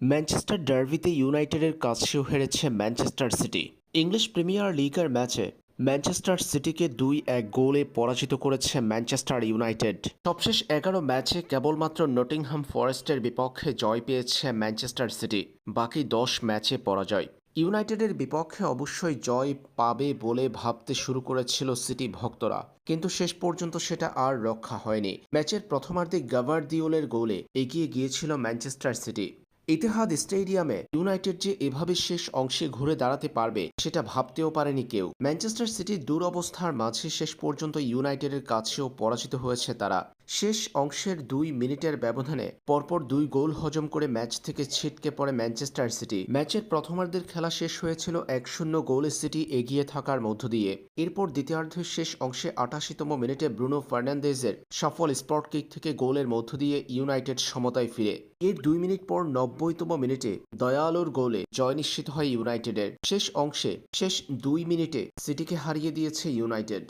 Manchester ডার্ভিতে ইউনাইটেডের কাছেও হেরেছে ম্যানচেস্টার সিটি। ইংলিশ প্রিমিয়ার লিগের ম্যাচে ম্যানচেস্টার সিটিকে দুই এক গোলে পরাজিত করেছে ম্যানচেস্টার ইউনাইটেড। সবশেষ এগারো ম্যাচে কেবলমাত্র নটিংহাম ফরেস্টের বিপক্ষে জয় পেয়েছে ম্যানচেস্টার সিটি, বাকি দশ ম্যাচে পরাজয়। ইউনাইটেডের বিপক্ষে অবশ্যই জয় পাবে বলে ভাবতে শুরু করেছিল সিটি ভক্তরা, কিন্তু শেষ পর্যন্ত সেটা আর রক্ষা হয়নি। ম্যাচের প্রথমার্ধে গাভারদিওলের গোলে এগিয়ে গিয়েছিল ম্যানচেস্টার সিটি। ইতিহাদ স্টেডিয়ামে ইউনাইটেড যে এভাবে শেষ অংশে ঘুরে দাঁড়াতে পারবে, সেটা ভাবতেও পারেনি কেউ। ম্যানচেস্টার সিটির দুরবস্থার মাঝে শেষ পর্যন্ত ইউনাইটেডের কাছেও পরাজিত হয়েছে তারা। শেষ অংশের দুই মিনিটের ব্যবধানে পরপর দুই গোল হজম করে ম্যাচ থেকে ছিটকে পড়ে ম্যানচেস্টার সিটি। ম্যাচের প্রথমার্ধের খেলা শেষ হয়েছিল এক শূন্য গোলে সিটি এগিয়ে থাকার মধ্য দিয়ে। এরপর দ্বিতীয়ার্ধের শেষ অংশে আটাশিতম মিনিটে ব্রুনো ফার্নান্দেজের সফল স্পট কিক থেকে গোলের মধ্য দিয়ে ইউনাইটেড সমতায় ফিরে। এর দুই মিনিট পর নব্বইতম মিনিটে দয়ালোর গোলে জয় নিশ্চিত হয় ইউনাইটেডের। শেষ অংশে শেষ দুই মিনিটে সিটিকে হারিয়ে দিয়েছে ইউনাইটেড।